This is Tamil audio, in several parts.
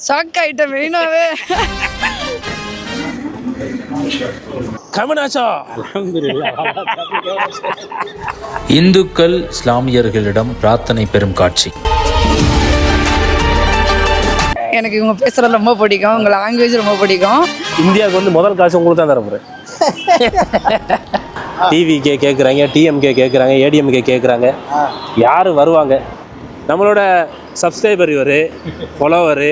ஷாக் ஆயிட்டேன் மெயினாவே கமனாச்சா இந்துக்கள் இஸ்லாமியர்களிடம் பிரார்த்தனை பெறும் காட்சி. எனக்கு இவங்க பேசுறது ரொம்ப பிடிக்கும். உங்க லாங்குவேஜ் ரொம்ப பிடிக்கும். இந்தியாவுக்கு வந்து முதல் காசு உங்களுக்கு தான் தரப்போகிறேன் டிவிகே கேட்குறாங்க டிஎம்கே கேட்குறாங்க ஏடிஎம்கே கேட்குறாங்க யார் வருவாங்க? நம்மளோட சப்ஸ்கிரைபர் இவர் ஃபாலோவர்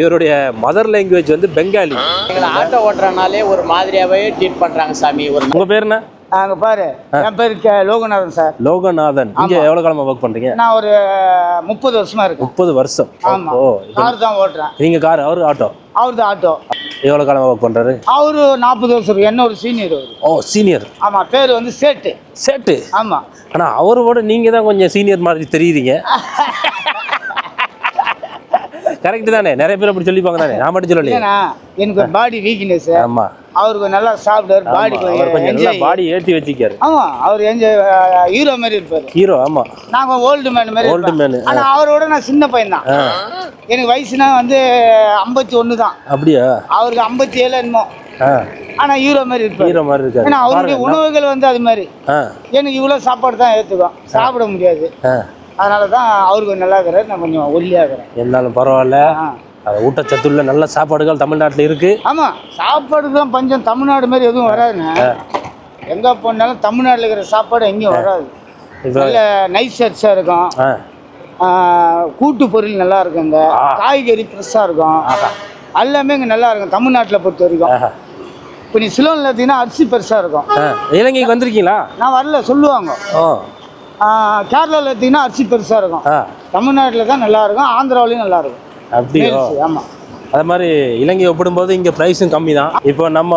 இவருடைய மதர் லாங்குவேஜ் வந்து பெங்காலி எங்களை ஆட்டோ ஓட்டுறனாலே ஒரு மாதிரியாவே ட்ரீட் பண்றாங்க சாமி ஒரு உங்கள் பேர் என்ன? அங்கே பாரு என் பேர் லோகநாதன் சார். லோகநாதன். இங்கே எவ்வளோ காலமாக ஒர்க் பண்ணுறீங்க நான் ஒரு முப்பது வருஷமா இருக்கேன். முப்பது வருஷம். ஆமா. ஓ கார் தான் ஓட்டுறேன். நீங்கள் கார் அவர் ஆட்டோ? அவர் தான் ஆட்டோ. எவ்வளோ காலமாக ஒர்க் பண்ணுறாரு அவரு நாற்பது வருஷம் இருக்கு. என்ன ஒரு சீனியர் அவரு. ஓ சீனியர் ஆமா பேர் வந்து சேட்டு. சேட்டு? ஆமா. ஆனால் அவரோட நீங்கள் தான் கொஞ்சம் சீனியர் மாதிரி தெரியுறீங்க. கரெக்ட் தானே? நிறைய பேர் அப்படி சொல்லிப்பாங்க தானே? நான் மட்டும் சொல்லலையே. எனக்கு ஒரு பாடி வீக்னஸ் ஆமா. அவருக்கு நல்லா சாப்பிடுவார் பாடி கொஞ்சம் நல்லா பாடி ஏற்றி வச்சிக்காரு ஆமா அவர் என்ஜாய் ஹீரோ மாதிரி இருப்பாரு. ஹீரோ ஆமா. நாங்க ஓல்டு மேன் மாதிரி இருப்பேன். man, ஆனா அவரோட நான் சின்ன பையன் தான் எனக்கு வயசுனா வந்து ஐம்பத்தி ஒன்று தான். அப்படியா? அவருக்கு ஐம்பத்தி ஏழு என்னமோ ஆனா ஹீரோ மாதிரி இருப்பாரு. ஹீரோ மாதிரி இருக்காரு. ஏன்னா அவருடைய உணவுகள் வந்து அது மாதிரி. எனக்கு இவ்வளோ சாப்பாடு தான் ஏற்றுக்கும் சாப்பிட முடியாது. அதனால தான் அவருக்கு கொஞ்சம் நல்லா இருக்கிறார் நான் கொஞ்சம் ஒல்லியாக இருக்கிறேன். இருந்தாலும் பரவாயில்ல. ஊட்டச்சத்துள்ள நல்ல சாப்பாடுகள் தமிழ்நாட்டில் இருக்கு. ஆமாம் சாப்பாடுக்கு தான் பஞ்சம். தமிழ்நாடு மாதிரி எதுவும் வராதுங்க எங்கே போனாலும் தமிழ்நாட்டில் இருக்கிற சாப்பாடு எங்கேயும் வராது. நல்ல நைஸ் சர்ஸாக இருக்கும். கூட்டு பொருள் நல்லா இருக்குங்க. காய்கறி ஃப்ரெஷ்ஷாக இருக்கும். எல்லாமே இங்கே நல்லா இருக்கும் தமிழ்நாட்டில் பொறுத்த வரைக்கும். இப்போ நீ சிலோனில் பார்த்தீங்கன்னா அரிசி பெருசாக இருக்கும். இலங்கைக்கு வந்திருக்கீங்களா? நான் வரல சொல்லுவாங்க. கேரளாவில் பார்த்தீங்கன்னா அரிசி பெருசாக இருக்கும். தமிழ்நாட்டில் தான் நல்லா இருக்கும் ஆந்திராவிலையும் நல்லா இருக்கும். அப்படியோ? ஆமாம் அது மாதிரி இலங்கை ஒப்பிடும்போது இங்கே ப்ரைஸும் கம்மி தான். இப்போ நம்ம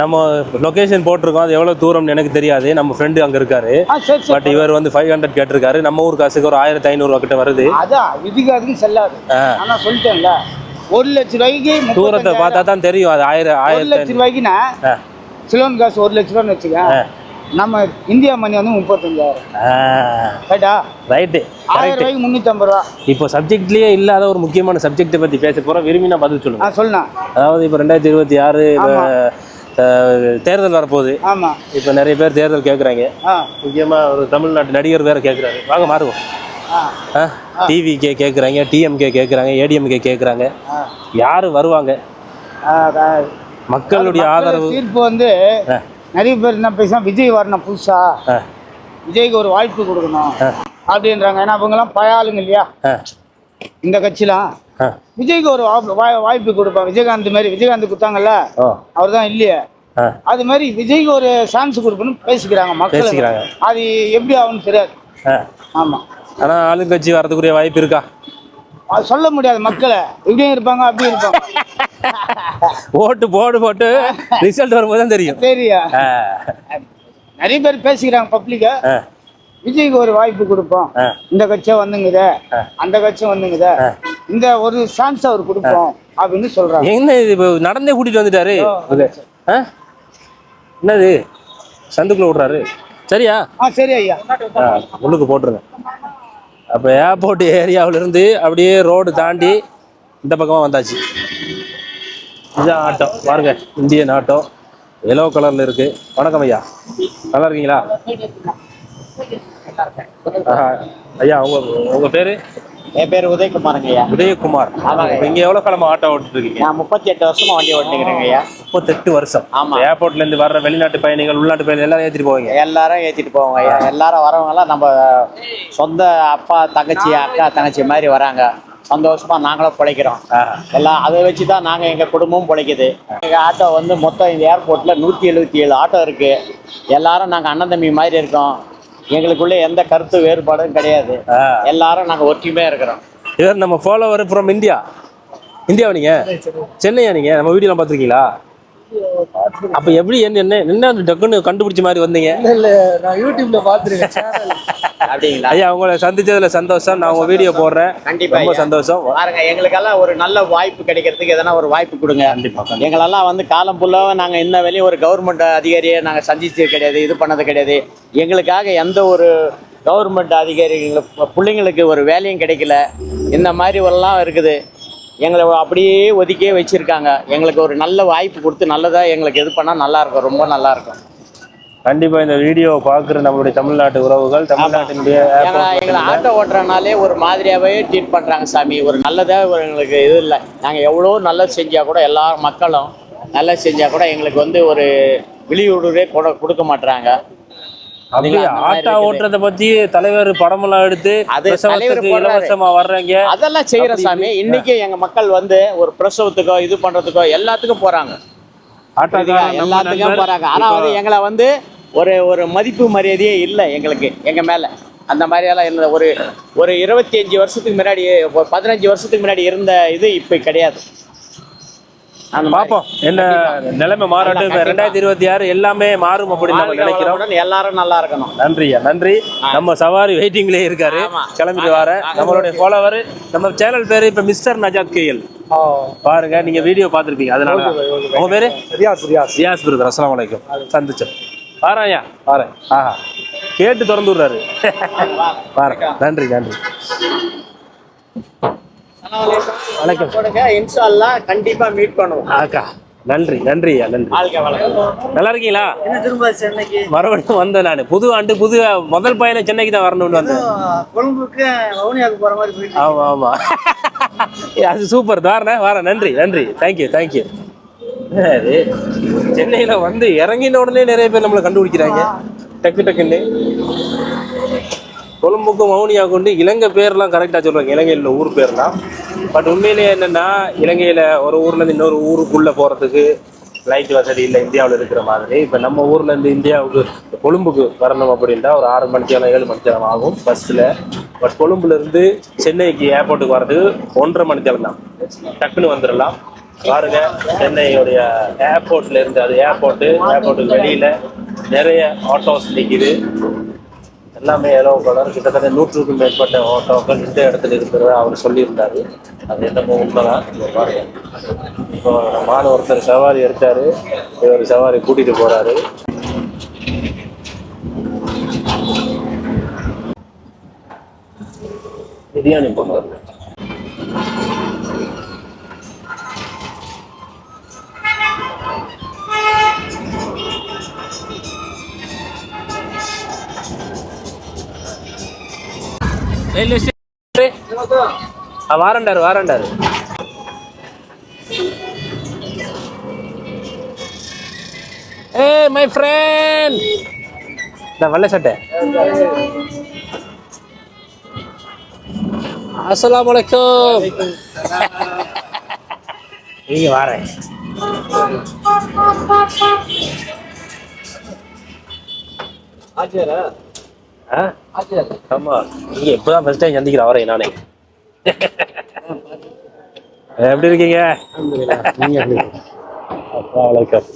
நம்ம லொக்கேஷன் போட்டிருக்கோம் அது எவ்வளோ தூரம்னு எனக்கு தெரியாது. நம்ம ஃப்ரெண்டு அங்கே இருக்காரு. பட் இவர் வந்து ஃபைவ் ஹண்ட்ரட் கேட்டிருக்காரு. நம்ம ஊர் காசுக்கு ஒரு ஆயிரத்தி ஐநூறுரூவா கிட்ட வருது. அதான் இதுக்கு அதுக்கும் செல்லாது. ஆனால் சொல்லிட்டேன்ல. ஒரு லட்ச ரூபாய்க்கு தூரத்தை. பார்த்தா தான் தெரியும். அது ஆயிரம் ஆயிரத்தி லட்ச ரூபாய்க்குன்னா. சிலோன் காசு ஒரு லட்ச ரூபான்னு வச்சுக்க நம்ம இந்தியா மணி வந்து முப்பத்தஞ்சாயிரம். ரைட்டா ரைட்டு ஆயிரம் ரூபாய்க்கு முந்நூற்றம்பது ரூபா. இப்போ சப்ஜெக்ட்லேயே இல்லாத ஒரு முக்கியமான சப்ஜெக்ட்டை பற்றி பேச போகிறோம் விரும்பி நான் பதில் சொல்லுங்க. சொன்னேன் அதாவது இப்போ ரெண்டாயிரத்தி இருபத்தி ஆறு தேர்தல் வரப்போகுது. ஆமாம் இப்போ நிறைய பேர் தேர்தல் கேட்குறாங்க ஆ. முக்கியமாக ஒரு தமிழ்நாட்டு நடிகர் வேற கேட்குறாரு வாங்க மாறுவோம். ஆ. டிவிகே கேட்குறாங்க டிஎம்கே கேட்குறாங்க ஏடிஎம்கே கேட்குறாங்க. யார் வருவாங்க. மக்களுடைய மக்கள் ஆதரவு. தீர்ப்பு வந்து. நிறைய பேர் என்ன பேச விஜய் வரணும் புதுசா? விஜய்க்கு ஒரு வாய்ப்பு கொடுக்கணும். அப்படின்றாங்க. ஏன்னா அவங்கெல்லாம் பழைய ஆளுங்க இல்லையா இந்த கட்சிலாம். விஜய்க்கு ஒரு வாய்ப்பு- வாய்- வாய்ப்பு கொடுப்பான் விஜயகாந்த் மாதிரி விஜயகாந்த் கொடுத்தாங்கல்ல? அவர் தான் இல்லையே. அது மாதிரி விஜய்க்கு ஒரு சான்ஸ் கொடுக்கணும்னு பேசிக்கிறாங்க மக்கள். அது எப்படி ஆகும்னு தெரியாது. ஆ. ஆமாம் ஆனால் ஆளுங்கட்சி வரதுக்குரிய வாய்ப்பு இருக்கா? அது சொல்ல முடியாது மக்களை. இப்படியும் இருப்பாங்க அப்படியும் இருப்பாங்க. ஓட்டு போடு போட்டு ரிசல்ட் வரும்போது தான் தெரியும். சரியா ஆ, நிறைய பேர் பேசிக்கிறாங்க பப்ளிக்கை விஜய்க்கு ஒரு வாய்ப்பு கொடுப்போம். இந்த கட்சியும் வந்துங்குதே. அந்த கட்சியும் வந்துங்குதே. இந்த ஒரு சான்ஸ் அவர் கொடுப்போம் அப்படின்னு சொல்றாங்க. என்ன இது இப்போ நடந்தே கூட்டிட்டு வந்துட்டாரு? என்னது? சந்துக்குள்ள விட்றாரு சரியா? ஆ சரி ஐயா. உள்ளுக்கு போட்டுருங்க. அப்போ ஏர்போர்ட் ஏரியாவிலேருந்து அப்படியே ரோடு தாண்டி இந்த பக்கமாக வந்தாச்சு. இதுதான் ஆட்டோ பாருங்க இந்தியன் ஆட்டோ எல்லோ கலரில் இருக்கு. வணக்கம் ஐயா. நல்லா இருக்கீங்களா. ஐயா உங்க உங்க பேரு? என் பேர் உதயகுமாருங்க ஐயா. உதயகுமார். நீங்க எவ்வளவு காலமா ஆட்டோ ஓட்டிட்டு இருக்கீங்க நான் முப்பத்தி எட்டு வருஷமா வண்டி ஓட்டிக்கிறேங்க ஐயா. முப்பத்தெட்டு வருஷம். ஆமா. ஏர்போர்ட்ல இருந்து வர்ற வெளிநாட்டு பயணிகள் உள்நாட்டு பயணிகள் எல்லாரும் ஏத்திட்டு போவீங்க? எல்லாரும் ஏத்திட்டு போவாங்க ஐயா. எல்லாரும் வரவங்க எல்லாம் நம்ம சொந்த அப்பா தங்கச்சி அக்கா தங்கச்சி மாதிரி வராங்க. சந்தோஷமா நாங்களும் பிழைக்கிறோம். எல்லாம் அதை வச்சு தான் நாங்கள் எங்கள் குடும்பமும் பிழைக்குது. எங்கள் ஆட்டோ வந்து மொத்தம் இந்த ஏர்போர்ட்டில் நூற்றி எழுபத்தி ஏழு ஆட்டோ இருக்குது எல்லாரும் நாங்கள் அண்ணன் தம்பி மாதிரி இருக்கோம். எங்களுக்குள்ள எந்த கருத்து வேறுபாடும் கிடையாது. எல்லாரும் நாங்கள் ஒற்றுமையாக இருக்கிறோம். இவர் நம்ம ஃபாலோவர் ஃப்ரம் இந்தியா இந்தியாவா நீங்க? சென்னையா நீங்க? நம்ம வீடியோலாம் பார்த்துருக்கீங்களா? அப்ப எப்படி என்ன என்ன என்ன டக்குன்னு கண்டுபிடிச்ச மாதிரி வந்தீங்க? அப்படிங்களா? ஐயா உங்களை சந்திச்சதுல சந்தோஷம். நான் உங்க வீடியோ போடுறேன். கண்டிப்பா ரொம்ப. சந்தோஷம். பாருங்க எங்களுக்கெல்லாம் ஒரு நல்ல வாய்ப்பு கிடைக்கிறதுக்கு எதனா ஒரு வாய்ப்பு கொடுங்க. கண்டிப்பா, எங்களெல்லாம் வந்து காலம் ஃபுல்லாக நாங்கள் இன்ன வரையும் ஒரு கவர்மெண்ட் அதிகாரியை நாங்கள் சந்திச்சது கிடையாது இது பண்ணது கிடையாது. எங்களுக்காக எந்த ஒரு கவர்மெண்ட் அதிகாரிகள் பிள்ளைங்களுக்கு ஒரு வேலையும் கிடைக்கல. இந்த மாதிரி எல்லாம் இருக்குது. எங்களை அப்படியே ஒதுக்கியே வச்சுருக்காங்க. எங்களுக்கு ஒரு நல்ல வாய்ப்பு கொடுத்து நல்லதாக எங்களுக்கு இது பண்ணால் நல்லாயிருக்கும் ரொம்ப நல்லாயிருக்கும் கண்டிப்பா இந்த வீடியோ பார்க்குற நம்மளுடைய தமிழ்நாட்டு உறவுகள் தமிழ்நாட்டினுடைய எங்களை ஆட்டோ ஓட்டுறனாலே ஒரு மாதிரியாகவே ட்ரீட் பண்ணுறாங்க சாமி. ஒரு நல்லதாக ஒரு எங்களுக்கு இது இல்லை. நாங்கள் எவ்வளோ நல்லது செஞ்சால் கூட எல்லா மக்களும் நல்லது செஞ்சால் கூட எங்களுக்கு வந்து ஒரு விழியுணர்வே கூட கொடுக்க மாட்றாங்க. அப்படியே? ஆட்டோ. ஓட்டுறத பத்தி தலைவர் படமெல்லாம் எடுத்து. இலவசமா வர்றீங்க. அதெல்லாம் செய்கிற சாமி. இன்னைக்கு எங்கள் மக்கள் வந்து ஒரு பிரசவத்துக்கோ இது பண்ணுறதுக்கோ எல்லாத்துக்கும் போகிறாங்க ஆட்டோக்காரன் எல்லாத்துக்கும் நண்பர். போறாங்க. ஆனா வந்து எங்களை வந்து ஒரு ஒரு மதிப்பு மரியாதையே இல்லை எங்களுக்கு எங்க மேல. அந்த மாதிரியெல்லாம் இல்லை. ஒரு ஒரு இருபத்தி அஞ்சு வருஷத்துக்கு முன்னாடி ஒரு பதினஞ்சு வருஷத்துக்கு முன்னாடி இருந்த இது இப்போ கிடையாது. பாப்போம். என்ன நிலைமை மாறட்டும். ரெண்டாயிரத்தி இருபத்தி ஆறு எல்லாமே மாறும் அப்படின்னு நம்ம நினைக்கிறோம். எல்லாரும் நல்லா இருக்கணும். நன்றியா நன்றி. நம்ம சவாரி வெயிட்டிங்லயே இருக்காரு. கிளம்பிட்டு வர நம்மளுடைய ஃபாலோவர் நம்ம சேனல் பேரு இப்ப மிஸ்டர் நஜாத் கேஎல் பாருங்க நீங்க வீடியோ பார்த்திருப்பீங்க அதனால தான். உங்க பேரு? ரியாஸ் ரியாஸ். ரியாஸ் பிரதர் அஸ்லாம் வலைக்கும் சந்திச்சோம். பாராயா பாரேன் ஆஹா. கேட்டு திறந்து விடுறாரு பாரு. நன்றி நன்றி. வணக்கம். கொடுங்க இன்ஷா அல்லாஹ் கண்டிப்பா மீட் பண்ணுவோம். அக்கா நன்றி நன்றி ஐயா நன்றி. நல்லா இருக்கீங்களா? என்ன திரும்ப சென்னைக்கு? மறுபடியும் வந்தேன் நான். புது ஆண்டு புது முதல் பயணம் சென்னைக்கு தான் வரணும்னு வந்தேன். கொழும்புக்கு வவுனியாவுக்கு போற மாதிரி ஆமா ஆமா. அது சூப்பர் தாரண வார நன்றி நன்றி. தேங்க்யூ தேங்க்யூ சென்னையில் வந்து இறங்கின உடனே நிறைய பேர் நம்மளை கண்டுபிடிக்கிறாங்க. டக்கு டக்குன்னு. கொழும்புக்கும் மௌனியா கொண்டு இலங்கை பேர்லாம் கரெக்டாக சொல்கிறாங்க இலங்கையில் ஊர் பேர்லாம். பட் உண்மையிலேயே என்னென்னா இலங்கையில் ஒரு ஊர்லேருந்து இன்னொரு ஊருக்குள்ளே போகிறதுக்கு லைட் வசதி இல்லை இந்தியாவில் இருக்கிற மாதிரி. இப்போ நம்ம ஊர்லேருந்து இந்தியாவுக்கு கொழும்புக்கு வரணும் அப்படின்ட்டா ஒரு ஆறு மணிக்கு ஏழு மணிக்கு ஆகும் பஸ்ஸில் பட் கொழும்புலேருந்து சென்னைக்கு ஏர்போர்ட்டுக்கு வர்றதுக்கு ஒன்றரை மணிக்கு தான். டக்குன்னு வந்துடலாம் பாருங்க சென்னையுடைய ஏர்போர்ட்ல இருந்து அது ஏர்போர்ட்டு ஏர்போர்ட்டுக்கு வெளியில் நிறைய ஆட்டோஸ் நிற்கிது எல்லாமே எல்லோ கலர் கிட்டத்தட்ட நூற்றுக்கும் மேற்பட்ட ஓட்டோக்கள் இந்த இடத்துல இருக்கிறத அவர் சொல்லியிருந்தாரு. அது என்னமோ உண்மைதான். பாருங்க. இப்போ மாடு ஒருத்தர் சவாரி எடுத்தார். இவர் சவாரி கூட்டிட்டு போறாரு. பிரியாணி போனாரு ரயில்வே ஸ்டேஷன். வாரண்டாரு வாரண்டாரு. ஏ மை ஃப்ரெண்ட் நான் வெள்ளை சட்டை. அஸ்லாம் வலைக்கம் நீங்கள் வாரேன் ஆச்சாரா ஆமா. நீங்க இப்பதான் ஃபர்ஸ்ட் டைம் சந்திக்கிறேன் அவரை நானே. எப்படி இருக்கீங்க? வணக்கம்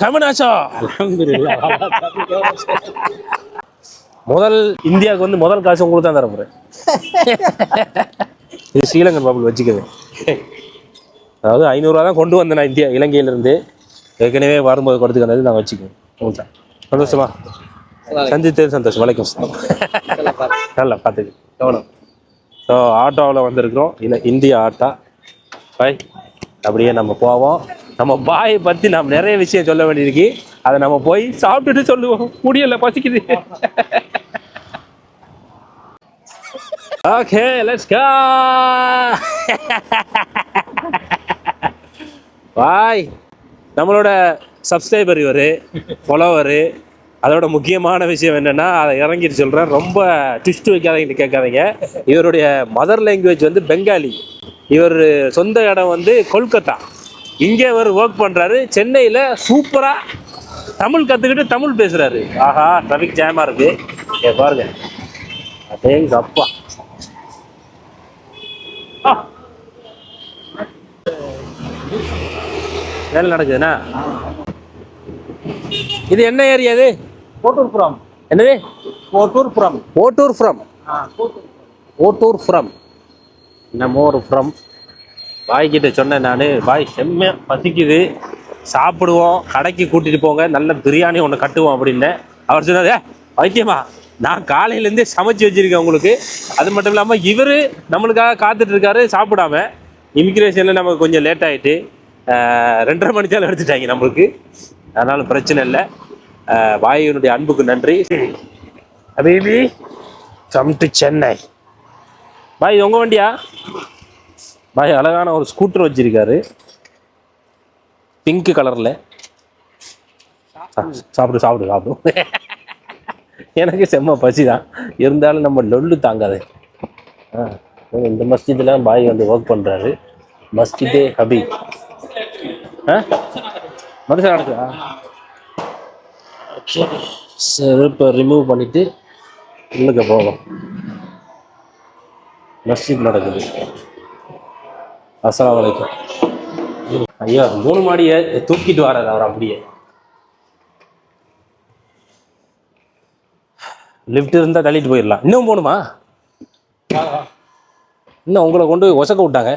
கமனாச்சா முதல் இந்தியாவுக்கு வந்து முதல் காசு உங்களுக்கு தான் தர போறேன் இது ஸ்ரீலங்கன் பாபுள் வச்சுக்கது. அதாவது ஐநூறுரூவா தான் கொண்டு வந்தேன் நான் இந்தியா இலங்கையிலிருந்து. ஏற்கனவே வரும்போது கொடுத்துக்கிறது உங்களுக்கு தான் சந்தோஷமா? சந்தித்தது சந்தோஷம். வலைக்கம். நல்லா பார்த்துக்கு. கவனம். ஸோ ஆட்டோவில் வந்திருக்கிறோம். இல்லை இந்திய ஆட்டோ. பாய் அப்படியே நம்ம போவோம். நம்ம பாயை பற்றி நாம் நிறைய விஷயம் சொல்ல வேண்டியிருக்கு. அதை நம்ம போய் சாப்பிட்டுட்டு சொல்லுவோம். முடியல பசிக்குது. ஓகே லெட்ஸ் கோ பாய் நம்மளோட சப்ஸ்கிரைபர் இவர் ஃபாலோவரு அதோட முக்கியமான விஷயம் என்னென்னா அதை இறங்கிட்டு சொல்கிறேன் ரொம்ப ட்விஸ்ட் வைக்காதீங்கன்னு கேட்காதீங்க. இவருடைய மதர் லாங்குவேஜ் வந்து பெங்காலி இவர் சொந்த இடம் வந்து கொல்கத்தா. இங்கே இவர் ஒர்க் பண்ணுறாரு சென்னையில் சூப்பராக தமிழ் கற்றுக்கிட்டு தமிழ் பேசுகிறாரு ஆஹா ட்ராஃபிக் ஜாமாக இருக்குது ஏ பாருங்க. அதே அப்பா. வேலை நடக்குதுண்ணா இது என்ன ஏரியா இது? கோட்டூர்புரம் என்னது? கோட்டூர்புரம் ஓட்டூர் ஃப்ரம் ஓட்டூர் ஃப்ரம் நம்ம ஒரு ஃப்ரம் பாய்கிட்ட சொன்னேன் நான். பாய் செம்மையா பசிக்குது. சாப்பிடுவோம். கடைக்கு கூட்டிட்டு போங்க. நல்ல பிரியாணி ஒன்று கட்டுவோம் அப்படின்னேன் அவர் சொன்னாரு "ஏ, வைத்தியமா நான் காலையிலேருந்தே சமைச்சு வச்சிருக்கேன் உங்களுக்கு. அது மட்டும் இல்லாமல் இவர் நம்மளுக்காக காத்துட்டு இருக்காரு சாப்பிடாம. இமிக்ரேஷனில் நமக்கு கொஞ்சம் லேட் ஆகிட்டு ரெண்டரை மணித்தாலும் எடுத்துட்டாங்க நம்மளுக்கு. அதனால பிரச்சனை இல்லை. வாயுனுடைய அன்புக்கு நன்றி. அபேபி கம் டு சென்னை பாய் உங்க வண்டியா? பாய் அழகான ஒரு ஸ்கூட்டர் வச்சிருக்காரு. பிங்க் கலர்ல சாப்பிடு சாப்பிடு சாப்பிடு. எனக்கு செம்ம பசி தான் இருந்தாலும் நம்ம லொல்லு தாங்காது. ஆ, இந்த மஸ்ஜிதில் பாய் வந்து ஒர்க் பண்ணுறாரு மஸ்ஜிதே ஹபி மனுஷன் நடக்குதா செருப்பை ரிமூவ் பண்ணிட்டு உள்ளுக்க போவோம். மஸ்ஜித் நடக்குது. அஸ்ஸலாமு அலைக்கும். ஐயா மூணு மாடியை தூக்கிட்டு வராது அவர் அப்படியே. லிஃப்ட் இருந்தால் தள்ளிட்டு போயிடலாம். இன்னும் போகணுமா? இன்னும் உங்களை கொண்டு ஒசக்க விட்டாங்க.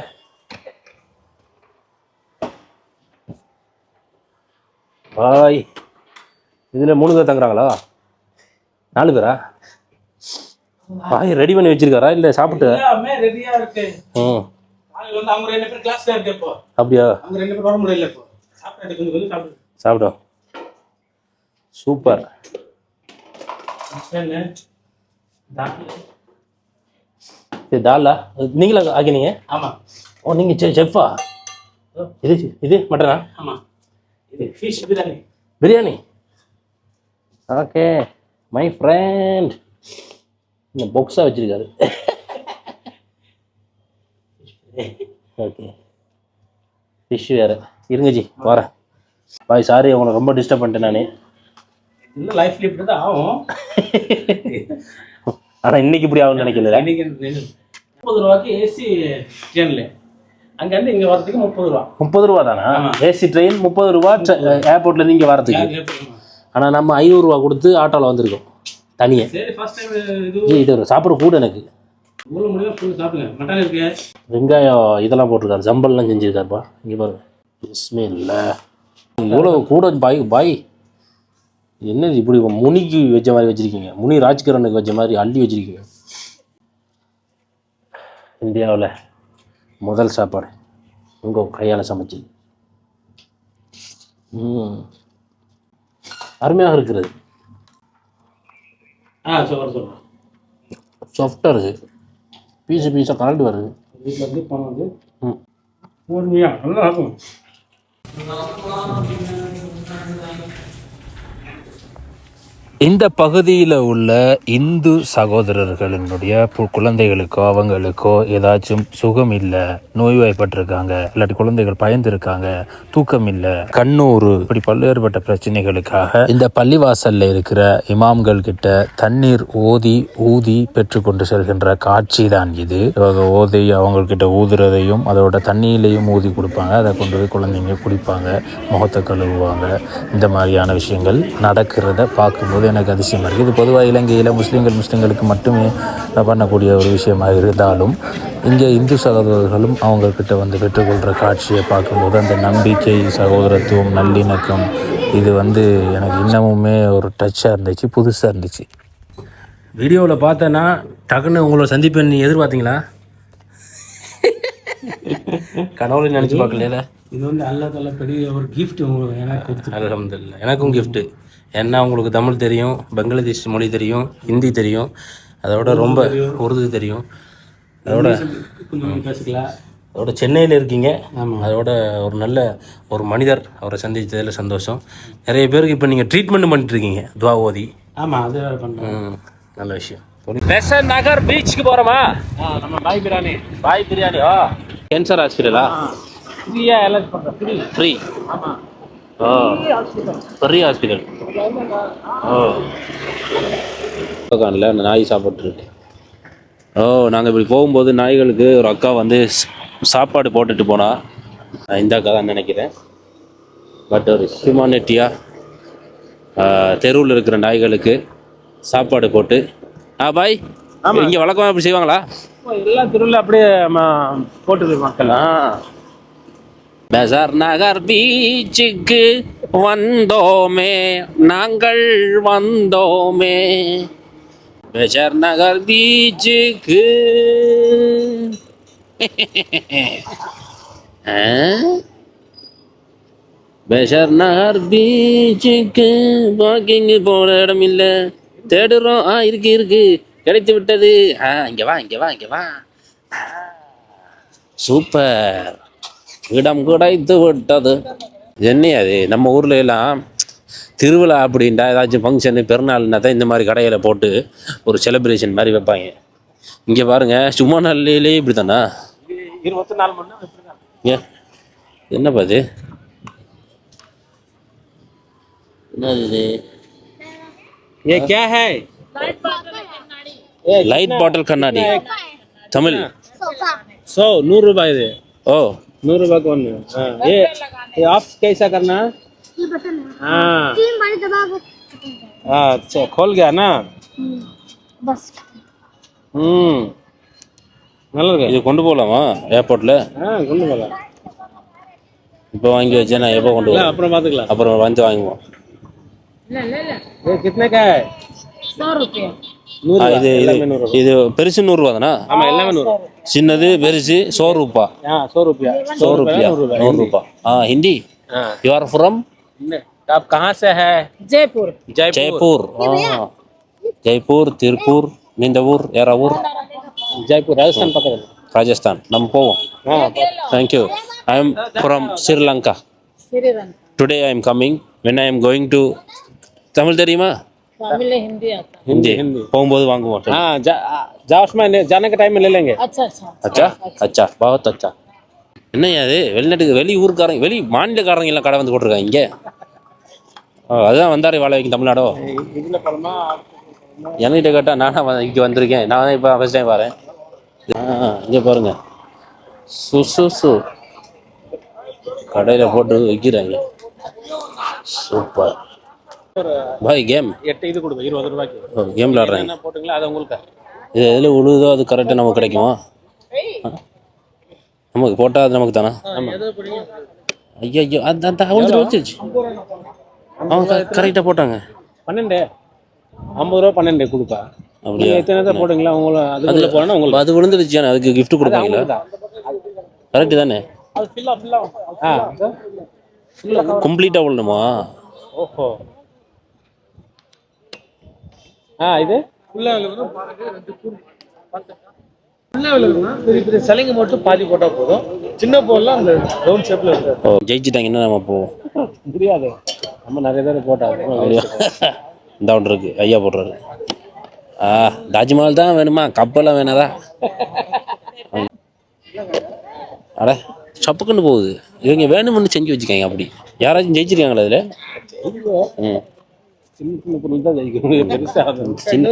பாய். இதில் மூணு பேர் தங்குறாங்களா? நாலு பேரா? பாய் ரெடி பண்ணி வச்சிருக்காரா? இல்லை சாப்பிட்டு? ரெடியா இருக்கு. ம். நாளைக்கு வந்து அவங்க ரெண்டு பேரும் கிளாஸ்ல இருக்கு இப்போ. அப்படியா? அவங்க ரெண்டு பேரும் வர முடியல இப்போ. சாப்பிட்டு கொஞ்சம் கொஞ்சம் சாப்பிட்டு சாப்பிடும் சூப்பர். இது தாலா நீங்களா ஆக்கினீங்க? ஆமா. ஓ நீங்கள் செஃப்பா இது இது மட்டனா? ஆமா. இது fish biryani biryani okay my friend இந்த பொக்ஸாக வச்சிருக்காரு. ஓகே ஃபிஷ் வேறு. இருங்க ஜி வரேன் பாய் சாரி உங்களை ரொம்ப டிஸ்டர்ப் பண்ணிட்டேன் நான். இன்னும் லைஃப்ல இப்படி தான் ஆகும். ஆனால் இன்னைக்கு இப்படி ஆகும்னு நினைக்கல. இன்னைக்கு முப்பது ரூபாய்க்கு ஏசி ட்ரெயின்ல அங்க இருந்து இங்க வரதுக்கு முப்பது ரூபா. முப்பது ரூபா தானா. ஏசி ட்ரெயின் முப்பது ரூபா ஏர்போர்ட்லேருந்து இங்கே வரதுக்கு? ஆனால் நம்ம ஐநூறுரூவா கொடுத்து ஆட்டோவில் வந்திருக்கோம் தனியே. சரி ஃபர்ஸ்ட் டைம் இது ஒரு சாப்பிட கூட எனக்கு. வெங்காயம் இதெல்லாம் போட்டிருக்காரு ஜம்பல்லாம் செஞ்சிருக்காருப்பா. இங்கே பாருங்க. பிஸ்மே இல்லை. இவ்வளோ கூட பாய் பாய். என்னது இப்படி முனிக்கு வச்ச மாதிரி வச்சிருக்கீங்க? முனி ராஜ்கிரனுக்கு வச்ச மாதிரி அள்ளி வச்சிருக்கீங்க. இந்தியாவில். முதல் சாப்பாடு. உங்கள் கையால் சமைச்சது. ம். அருமையாக இருக்கிறது. ஆ சொல்றேன் சொல்றேன். சாஃப்டாக இருக்குது பீஸு பீஸாக கலந்து வருது. வீட்டில் வந்து ம். உண்மையா நல்லா இருக்கும். இந்த பகுதியில் உள்ள இந்து சகோதரர்களினுடைய பு- குழந்தைகளுக்கோ அவங்களுக்கோ ஏதாச்சும் சுகம் இல்லை நோய்வாய்ப்பட்டிருக்காங்க இல்லாட்டி குழந்தைகள் பயந்துருக்காங்க தூக்கம் இல்லை கண்ணூறு இப்படி பல்வேறுபட்ட பிரச்சனைகளுக்காக இந்த பள்ளிவாசல்ல இருக்கிற இமாம்கள் கிட்ட தண்ணீர் ஓதி ஊதி பெற்றுக்கொண்டு செல்கின்ற காட்சி தான் இது. இவங்க ஓதி அவங்கக்கிட்ட ஊதுறதையும் அதோட தண்ணியிலையும் ஊதி கொடுப்பாங்க. அதை கொண்டு போய் குழந்தைங்க குடிப்பாங்க முகத்தை கழுவுவாங்க. இந்த மாதிரியான விஷயங்கள் நடக்கிறத பார்க்கும்போது எனக்கு அதிசயமாக இருக்குது இது பொதுவாக இலங்கையில் முஸ்லீம்கள் முஸ்லீம்களுக்கு மட்டுமே பண்ணக்கூடிய ஒரு விஷயமாக இருந்தாலும் இங்கே இந்து சகோதரர்களும் அவங்கக்கிட்ட வந்து பெற்றுக்கொள்கிற காட்சியை பார்க்கும்போது அந்த நம்பிக்கை சகோதரத்துவம் நல்லிணக்கம் இது வந்து எனக்கு இன்னமுமே ஒரு டச்சாக இருந்துச்சு புதுசாக இருந்துச்சு. வீடியோவில் பார்த்தேன்னா டக்குன்னு உங்களை சந்திப்பேன் எதிர்பார்த்தீங்களா? கனவுல நினச்சி பார்க்கல இது வந்து அல்லா தலா பெரிய ஒரு கிஃப்ட் உங்களுக்கு எனக்கு கொடுத்து அலமதுல்ல எனக்கும் gift. என்ன உங்களுக்கு தமிழ் தெரியும் பங்களாதேஷ் மொழி தெரியும் ஹிந்தி தெரியும் அதோட ரொம்ப உருது தெரியும். அதோட பேசிக்கலாம். அதோட சென்னையில் இருக்கீங்க. அதோட ஒரு நல்ல ஒரு மனிதர் அவரை சந்தித்ததில் சந்தோஷம். நிறைய பேருக்கு இப்போ நீங்கள் ட்ரீட்மெண்ட் பண்ணிட்டு இருக்கீங்க துவா ஓதி. ஆமாம் அது பண்ணுறேன் நல்ல விஷயம். பெசன் நகர் பீச்சுக்கு போகிறோமா நம்ம பாய் பிரியாணி. பாய் பிரியாணி ஆ? கேன்சர் ஹாஸ்பிட்டலா ஃப்ரீயாக எல்லாம் பண்ணுறேன் ஃப்ரீ ஃப்ரீ ஆமாம் பெரிய ஹாஸ்பிட்டல் ஓ உட்காந்துல அந்த நாய் சாப்பிட்ருக்கு ஓ நாங்கள் இப்படி போகும்போது நாய்களுக்கு ஒரு அக்கா வந்து சாப்பாடு போட்டுட்டு போனா. நான் இந்த அக்கா தான் நினைக்கிறேன். பட் ஒரு ஹியூமானிட்டியாக தெருவில் இருக்கிற நாய்களுக்கு சாப்பாடு போட்டு. ஆ பாய். இங்கே வழக்கமாக இப்படி செய்வாங்களா? எல்லா தெருவில் அப்படியே போட்டுது மக்கள் ஆ. பெசர் நகர் பீச்சுக்கு வந்தோமே நாங்கள் வந்தோமே. பெஷர் நகர் பீச்சுக்கு. பெஷர் நகர் பீச்சுக்கு வாக்கிங் போன இடம் இல்லை. தேடுறோம். ஆ இருக்கு இருக்கு. கிடைத்து விட்டது. ஆ இங்கே வா இங்கே வா இங்கே வா. சூப்பர். இடம் கிடைத்து விட்டது. என்ன அது நம்ம ஊரில் எல்லாம் திருவிழா அப்படின்ட்டா ஏதாச்சும் ஃபங்க்ஷனு பெருநாள்னா தான் இந்த மாதிரி கடையில் போட்டு ஒரு செலிப்ரேஷன் மாதிரி வைப்பாங்க. இங்கே பாருங்கள் சும்மா நாள்லேயே இப்படி தானா இருபத்தி நாலு மணி நேரம் ஏ என்னப்பா இது? என்னது இது? A K hey. லைட் பாட்டில் கண்ணாடி. தமிழ். சோ நூறு ரூபாய் இது. ஓ. नूर रुपए कौन ஏ ये ये ऑफ कैसा करना हाँ अच्छा खोल ம் நல்லா இருக்கு இது கொண்டு போகலாமா ஏர்போர்ட்ல ஆ கொண்டு போகலாம் இப்போ வாங்கி வச்சேன் நான் எப்போ கொண்டு போகலாம் அப்புறம் பார்த்துக்கலாம் அப்புறம் வந்து வாங்குவோம் இல்லை இல்லை இல்லை கிட்னக்கா சோ ருபியா இது இது இது பெருசு தானா? ஆமாம் எல்லாமே நூறு சின்னது பெருசு சோரூப்பா சோரூப்பியா சோரூப்பியா ஆ ஹிந்தி? யூ ஆர் ஃப்ரம் आप कहाँ से है? जयपुर। जयपुर. जयपुर. திருப்பூர் நிந்தவூர் ஏராவூர் ஜெய்ப்பூர் ராஜஸ்தான் பக்கத்தில் ராஜஸ்தான் நம்ம போவோம். Thank you I am from Sri Lanka today I am coming when I am going to Tamil தெரியுமா? हिंदी हिंदी। போகும்போது வாங்குவோம் हाँ जा, जाओ उसमें ले- जाने के टाइम में ले लेंगे அச்சா அச்சா பகத் அச்சா என்னய்யா அது வெளிநாட்டுக்கு வெளி ஊருக்காரங்க வெளி மாநிலக்காரங்க எல்லாம் கடை வந்து போட்டிருக்காங்க இங்கே அதுதான் வந்தாரே வாழ வைக்கும் தமிழ்நாடோ இதுல பழமா என்கிட்ட கேட்டால் நானா வந்து இங்கே வந்திருக்கேன் நான் இப்போ ஃபஸ்ட் டைம் வரேன் ஆ இங்கே பாருங்க சு சு சு கடையில் போட்டு விற்கிறாங்க சூப்பர் பாய் கேம் எட்டு இது கொடுங்க இருபது ரூபாய்க்கு. கேம் விளாட்றாங்க என்ன போட்டுங்களா அது உங்களுக்கு இது எதில் உழுதோ அது கரெக்டாக நமக்கு கிடைக்குமா? நமக்கு போட்டால் அது நமக்கு தானா? ஐயோ ஐயோ அந்த அந்த அவங்க வச்சிருச்சு அவங்க கரெக்டாக போட்டாங்க. பன்னெண்டு. ஐம்பது ரூபா பன்னெண்டு கொடுப்பா. அப்படியா? எத்தனை தான் போடுங்களா உங்களை அதுக்குள்ள போனா உங்களுக்கு. அது விழுந்துருச்சு அதுக்கு gift கொடுப்பாங்களா? கரெக்டு தானே. அது ஃபில்லா ஃபில்லா ஆ இது? பெரிய பெரிய சிலைங்க மட்டும் பாதி போட்டா போதும். சின்ன போடலாம் அந்த ரவுண்ட் ஷேப்ல இருக்காது. ஓ ஜெயிச்சிட்டாங்கன்னா நம்ம போவோம் முடியாது. நம்ம நிறைய பேர் போட்டாங்க இந்த ஒன்று இருக்கு ஐயா போடுறாரு. ஆ தாஜ்மஹால் தான் வேணுமா? கப்பெல்லாம் வேணாதா? அட சப்புக்குன்னு போகுது. இவங்க வேணும்னு செஞ்சு வச்சுக்காங்க அப்படி. யாராச்சும் ஜெயிச்சிருக்காங்களா அதில் ம். சின்ன சின்ன பொருள் தான் ஜெயிக்கணும். பெருசா சின்ன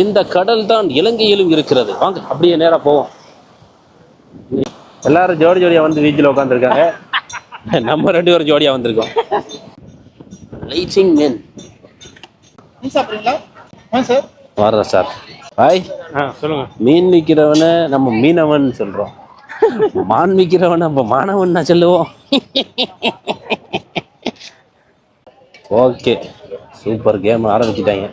இந்த கடல் தான் இலங்கையிலும் இருக்கிறது. வாங்க அப்படியே நேரா போவோம். எல்லாரும் ஜோடி ஜோடியா வந்து பீச்சில் உட்காந்துருக்காங்க நம்ம ரெண்டு பேரும் ஜோடியா வந்திருக்கோம். லைட்டிங் மென் சாப்பிட்றீங்களா? சார். வர்றேன் சார். ஹாய் சொல்லுங்க. மீன் விற்கிறவனை நம்ம மீனவன் சொல்றோம். மான் விற்கிறவன் நம்ம மாணவன் நான் சொல்லுவோம். ஓகே. சூப்பர் கேம் ஆரம்பிச்சிட்டாங்க.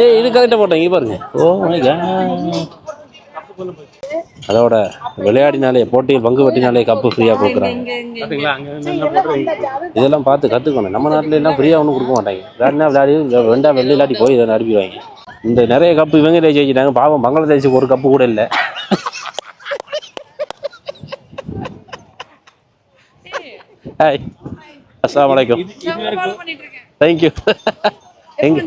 ஏய் இது கரெக்டாக போட்டாங்க பாருங்க. ஓ அதோட விளையாடினாலே போட்டியில் பங்கு வெட்டினாலே கப்பு ஃப்ரீயாக கொடுக்குறாங்க. இதெல்லாம் பார்த்து கற்றுக்கணும் நம்ம நாட்டில எல்லாம் ஃப்ரீயாக ஒன்றும் கொடுக்க மாட்டாங்க. விளையாடினா விளையாடி ரெண்டா வெள்ளி இல்லாட்டி போய் இதை அனுப்பிடுவாங்க இந்த நிறைய கப்பு இவங்க ஜெயிச்சிட்டாங்க. பாவம் பங்களாதேஷுக்கு ஒரு கப்பு கூட இல்லை. ஹாய் அஸ்ஸலாமு அலைக்கும் தேங்க்யூ எங்க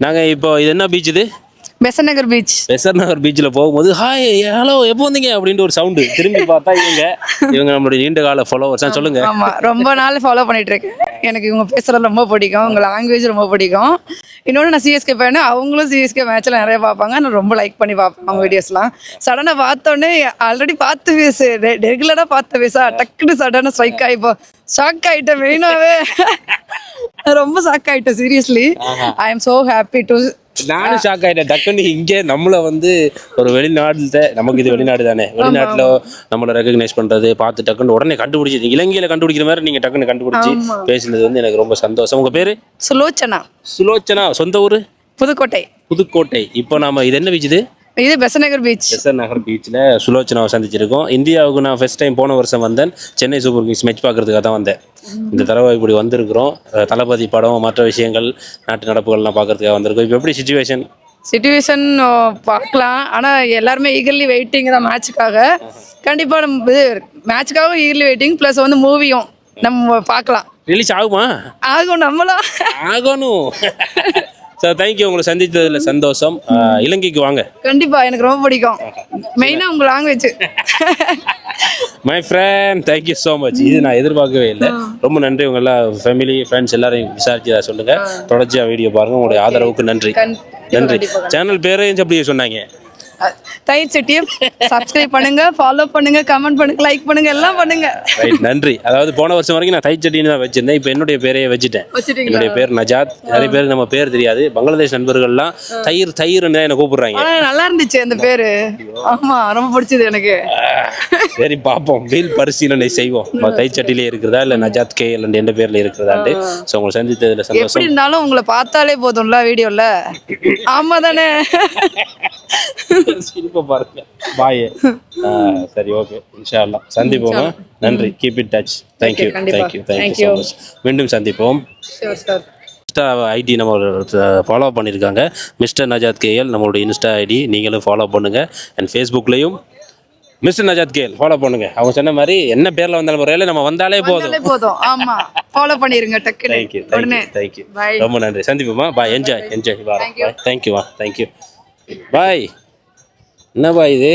நாங்கள் இப்போ இது என்ன பீச் இது? பெசன் நகர் பீச் பெசர் நகர் பீச்சில் போகும்போது ஹாய் ஹலோ எப்போ வந்தீங்க? அப்படின்ட்டு ஒரு சவுண்டு திரும்பி பார்த்தா இவங்க இவங்க நம்மளுடைய நீண்ட கால ஃபாலோவர்ஸ் சொல்லுங்க. ஆமா ரொம்ப நாள் ஃபாலோ பண்ணிட்டு இருக்கேன் எனக்கு இவங்க பேசுறது ரொம்ப பிடிக்கும் உங்க லாங்குவேஜ் ரொம்ப பிடிக்கும். இன்னொன்று நான் சிஎஸ்கே ஃபேனு அவங்களும் சிஎஸ்கே மேட்ச்ல நிறைய பார்ப்பாங்க. நான் ரொம்ப லைக் பண்ணி பார்ப்பேன் அவங்க வீடியோஸ்லாம் சடனாக பார்த்தோன்னே ஆல்ரெடி பார்த்த ஃபேஸ் ரெகுலராக பார்த்த ஃபேஸா டக்குன்னு சடனாக ஸ்ட்ரைக் ஆகிப்போ ஷாக் ஆகிட்டேன் மெயினாகவே ரொம்ப ஷாக் ஆயிட்டேன் seriously I am so happy to நானும் ஷாக் ஆயிட்டேன். டக்குன்னு இங்கே நம்மள வந்து ஒரு வெளிநாடுல நமக்கு இது வெளிநாடு தானே. வெளிநாட்டுல நம்மளை ரெகக்னைஸ் பண்றது பார்த்து டக்குன்னு உடனே கண்டுபிடிச்சி இலங்கையில கண்டுபிடிக்கிற மாதிரி நீங்க டக்குன்னு கண்டுபிடிச்சி பேசுனது வந்து எனக்கு ரொம்ப சந்தோஷம். உங்க பேரு? சுலோச்சனா. சுலோச்சனா. சொந்த ஊரு? புதுக்கோட்டை. புதுக்கோட்டை. இப்போ நாம இது என்ன பீச் இது பெசநகர் பீச். எஸ்ஆர் நகர் பீச்சில் சுலோச்சனாவை சந்திச்சிருக்கோம். இந்தியாவுக்கு நான் ஃபர்ஸ்ட் டைம் போன வருஷம் வந்தேன். சென்னை சூப்பர் கிங்ஸ் மேட்ச் பார்க்கறதுக்காக தான் வந்தேன். இந்த தடவை இப்படி வந்திருக்கிறோம். தளபதி படம் மற்ற விஷயங்கள் நாட்டு நடப்புகள்லாம் பார்க்கறதுக்காக வந்திருக்கோம். இப்போ எப்படி சுச்சுவேஷன் சுச்சுவேஷன் பார்க்கலாம். ஆனால் எல்லாருமே ஈகர்லி வெயிட்டிங் தான் மேட்சுக்காக கண்டிப்பாக நம்ம இது மேட்சுக்காக ஈகர்லி வெயிட்டிங் ப்ளஸ் வந்து மூவியும் நம்ம பார்க்கலாம். ரிலீஸ் ஆகுமா? ஆகும் நம்மளாம் ஆகணும். சார் தேங்க்யூ உங்களை சந்தித்ததில் சந்தோஷம். இலங்கைக்கு வாங்க. கண்டிப்பா எனக்கு ரொம்ப பிடிக்கும். மெயினாக உங்கள் language my friend thank you so much இது நான் எதிர்பார்க்கவே இல்லை. ரொம்ப நன்றி. உங்க எல்லா ஃபேமிலி ஃப்ரெண்ட்ஸ் எல்லாரையும் விசாரிச்சு சொல்லுங்க. தொடர்ச்சியாக வீடியோ பாருங்க. உங்களுடைய ஆதரவுக்கு நன்றி. நன்றி. சேனல் பேரையும் அப்படி சொன்னாங்க. தயிர் செட்டியும் சப்ஸ்கிரைப் பண்ணுங்க ஃபாலோ பண்ணுங்க கமெண்ட் பண்ணுங்க லைக் பண்ணுங்க எல்லாம் பண்ணுங்க. ரைட் நன்றி. அதாவது போன வருஷம் வரைக்கும் நான் தைச்சட்டின்னு தான் வச்சிருந்தேன். இப்போ என்னுடைய பேரையே வச்சுட்டேன்? என்னுடைய பேர் நஜாத். நிறைய பேர் நம்ம பேர் தெரியாது. பங்களாதேஷ் நண்பர்கள்லாம் தயிர் தயிர்னு என்னை கூப்பிடுறாங்க. நல்லா இருந்துச்சு அந்த பேரு. ஆமா ரொம்ப பிடிச்சது எனக்கு. சரி பார்ப்போம் வீல் பரிசீலனை செய்வோம். நம்ம தைச்சட்டிலே இருக்கிறதா இல்லை நஜாத் கே இல்லை எந்த பேர்ல இருக்கிறதாண்டு ஸோ உங்களை சந்தித்ததில் எப்படி சந்தோஷம் இருந்தாலும் உங்களை பார்த்தாலே போதும்ல வீடியோல? ஆமா தானே. சிரிப்பை பாருங்க. பாய் சரி ஓகே. இன்ஷா அல்லாஹ் சந்திப்போம் நன்றி. Keep it touch thank you. Thank you thank you so. Much மீண்டும் சந்திப்போம். இன்ஸ்டா ஐடி நம்ம ஃபாலோ பண்ணியிருக்காங்க மிஸ்டர் நஜாத் கேஎல் நம்மளுடைய இன்ஸ்டா ஐடி நீங்களும் ஃபாலோ பண்ணுங்க. அண்ட் ஃபேஸ்புக்லேயும் மிஸ்டர் நஜாத் கேஎல் ஃபாலோ பண்ணுங்க. அவங்க சொன்ன மாதிரி என்ன பேரில் வந்தாலும் முறையில் நம்ம வந்தாலே போதும். போதும். ஆமா. ஃபாலோ பண்ணிருங்க டக்குன்னு. தேங்க்யூ உடனே. Thank you thank you Bye. ரொம்ப நன்றி. சந்திப்போமா? Bye enjoy enjoy bye you. Bye thank you வா தேங்க்யூ பாய் என்ன பாய் இது?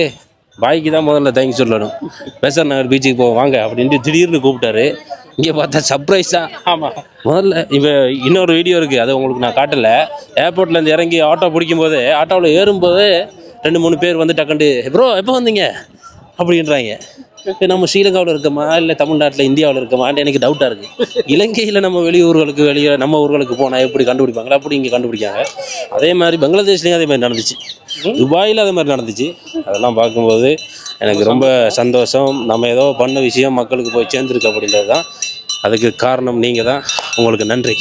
பாய்க்கு தான் முதல்ல தேங்க்ஸ் சொல்லணும். பெசர் நகர் பீச்சுக்கு போவோம். வாங்க அப்படின்ட்டு திடீர்னு கூப்பிட்டாரு. இங்கே பார்த்தா சர்ப்ரைஸா ஆமாம் முதல்ல இப்போ இன்னொரு வீடியோ இருக்குது அது உங்களுக்கு நான் காட்டலை. ஏர்போர்ட்லேருந்து இறங்கி ஆட்டோ பிடிக்கும் போது ஆட்டோவில் ஏறும்போது ரெண்டு மூணு பேர் வந்து டக்குண்டு ப்ரோ எப்போ வந்தீங்க? அப்படின்றாங்க. இப்போ நம்ம ஸ்ரீலங்காவில் இருக்கோமா? இல்லை தமிழ்நாட்டில் இந்தியாவில் இருக்கோமான்னு எனக்கு டவுட்டாக இருக்குது இலங்கையில் நம்ம வெளியூர்களுக்கு வெளியே நம்ம ஊர்களுக்கு போனால் எப்படி கண்டுபிடிப்பாங்களா? அப்படி இங்கே கண்டுபிடிக்காங்க. அதே மாதிரி பங்களாதேஷ்லேயும் அதே மாதிரி நடந்துச்சு. துபாயில் அதே மாதிரி நடந்துச்சு. அதெல்லாம் பார்க்கும்போது எனக்கு ரொம்ப சந்தோஷம். நம்ம ஏதோ பண்ண விஷயம் மக்களுக்கு போய் சேர்ந்துருக்கு அப்படின்றது தான் அதுக்கு காரணம் நீங்கள் தான் உங்களுக்கு நன்றி.